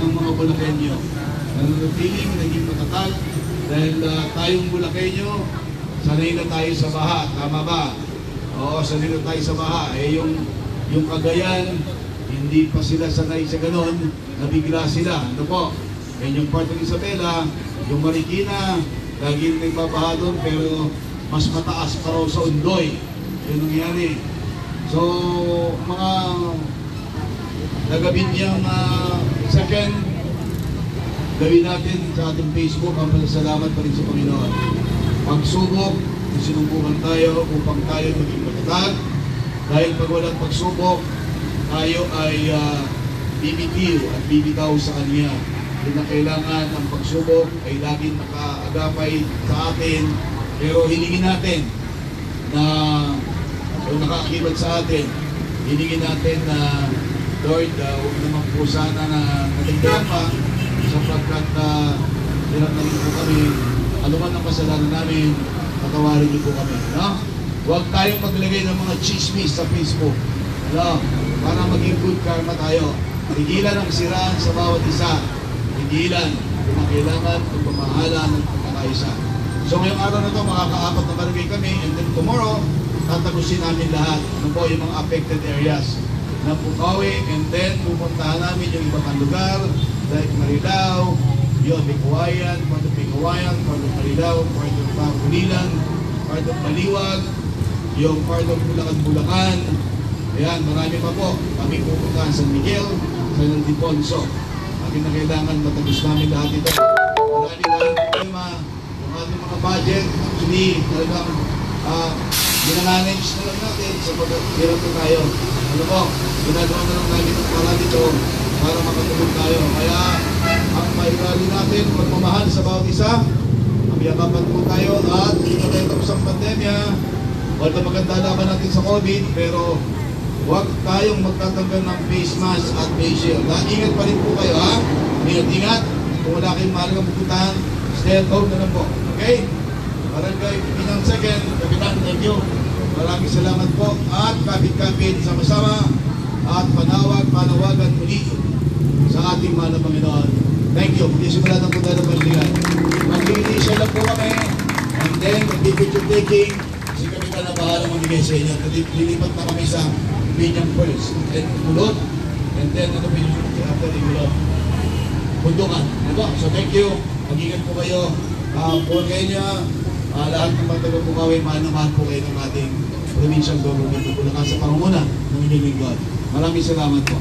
ng mga Bulakenyo. Nananatiling naging matatag dahil ah, tayong Bulakenyo, sanay na tayo sa baha. Tama ba? Oo, sanay na tayo sa baha. Eh, yung, yung Cagayan, hindi pa sila sanay sa ganon, nabigla sila. Ano po? Yan yung part ng Isabela, yung Marikina, laging nagbabaha doon, pero mas mataas pa raw sa Undoy. Yun nangyari. So, mga nagabin niyang ah, second, gawin natin sa ating Facebook ang pasalamat pa rin sa Panginoon. Pagsubok, sinubukan tayo upang tayo maging matatag. Dahil pag walang pagsubok, tayo ay ah, bibitiw at bibitaw sa Kanya. Kaya kailangan ang pagsubok ay laging nakaagapay sa atin. Pero hilingin natin na o nakaakibat sa atin, hilingin natin na Lord, uh, huwag naman po sana na natigdagan pa sapagkat uh, hirap na rin po kami, ano man ang kasalanan namin, patawarin niyo po kami. No? Huwag tayong maglagay ng mga chismis sa Facebook. Ano? Para maging good karma tayo. Tigilan ang siraan sa bawat isa. Tigilan kung kailangan ng pamahalaan ng pagkakaisa. So ngayong araw na to, makakaapat na barangay kami and then tomorrow, tatagusin namin lahat. Ano po yung mga affected areas ng Pukawi and then pupuntahan namin yung ibang lugar like Marilao, yun, Bikuwayan, part of Bikuwayan, part of Marilao, part of Pangulilan, part of Maliwag, yung part of Bulacan-Bulacan. Ayan, marami pa po. Kami pupuntahan sa San Miguel, San Ildefonso. Kami na kailangan matagos namin lahat ito. Marami maraming problema. Yung ating mga budget, actually, talagang ah, ginananage na lang natin sa pag-hirap na tayo. Ano po, ginagawa na lang namin ang para dito para makatulong tayo. Kaya, ang mairali natin, pagmamahal sa bawat isa, Pagyapapan po tayo at na tayo tapos ang pandemya. Although maganda laban natin sa COVID, pero huwag tayong magtatanggal ng face mask at face shield. Ha? Ingat pa rin po kayo, ha? Ingat-ingat. Kung wala kayong mahalagang pupuntahan, stay at home na lang po. Okay? Barangay Pinang Second, Kapitan, thank you. Maraming salamat po. At kapit-kapit sama-sama at panawag, panawagan muli sa ating mahal na Panginoon. Thank you. Magsisimula po tayo ng palindigan. Mag-initial lang po kami. And then, mag-picture taking. Si Kapitan na bahala mamigay sa inyo. Lilipat na kami sa Binyang first. And Kulot. And then, ano yung after the Kulot? Bundukan. Diba? So, thank you. Mag-ingat po kayo. Uh, po kanya, uh, lahat ng mga taga-Bukawi, mahal po kayo ng ating provincial government ng Bulacan sa pangunguna ng inyong lingkod. Maraming salamat po.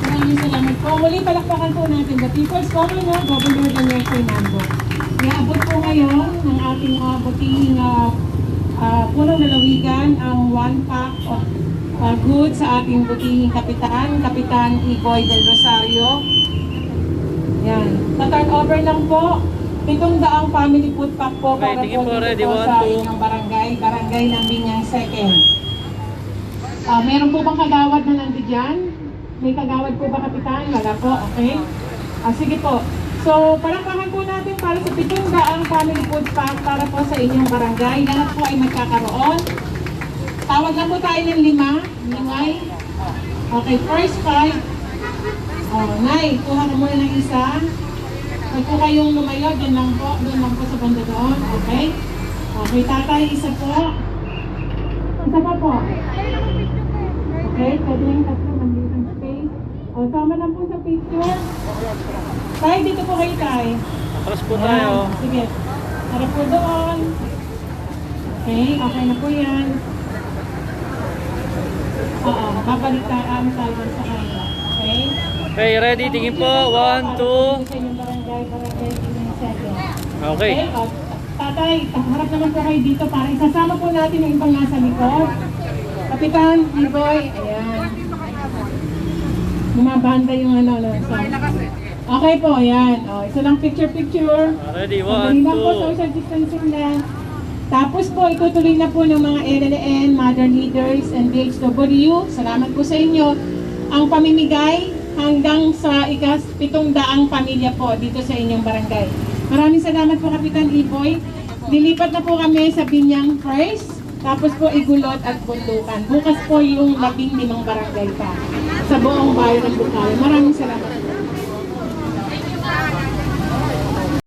Maraming salamat po. Muli palakpakan po natin the People's Governor, Governor Daniel Fernando. Iabot po ngayon ng ating uh, butihing uh, uh, punong lalawigan ang one pack of uh, goods sa ating butihing kapitan, Kapitan Iboy del Rosario. Yan. Ta-turn over lang po. Pitong daang family food pack po Okay, para po po, ready, po sa two. inyong barangay, barangay ng Binyang Second. Ah, meron po bang kagawad na nandiyan? May kagawad po ba, Kapitan? Wala po, okay? Ah, sige po. So, palakpakan po natin para sa pitong daang family food pack para po sa inyong barangay. Lahat po ay magkakaroon. Tawag lang po tayo ng lima. Limay. Okay, first five. Oh, Nay, kuha ka muna ng isa. Huwag po kayong lumayo. Doon lang po. Doon lang po sa banda doon. Okay? Okay, tatay, isa po. Isa pa po. Okay, pwede yung tatlo nandito ang space. O, sama lang po sa picture. Tay, dito po kayo, tay. Atras po tayo. Sige. Tara po doon. Okay, okay na po yan. Oo, babalik tayo ang tayo sa kanila. Okay? Ready? Tingin po. One, two. Okay. tatay, harap naman po kayo dito para isasama po natin yung ibang nasa likod. Kapitan, B-boy, ayan. Bumabanda yung ano, ano. Okay po, ayan. O, isa lang picture-picture. Ready? One, lang po, two. social distancing lang. Tapos po, itutuloy na po ng mga LLN, Mother Leaders, and DHW. Salamat po sa inyo. Ang pamimigay hanggang sa ikas pitong daang pamilya po dito sa inyong barangay. Maraming salamat po, Kapitan Iboy. Lilipat na po kami sa Binyang First. Tapos po Igulot at Bundukan. Bukas po yung labing limang barangay pa sa buong bayan ng Bukal. Maraming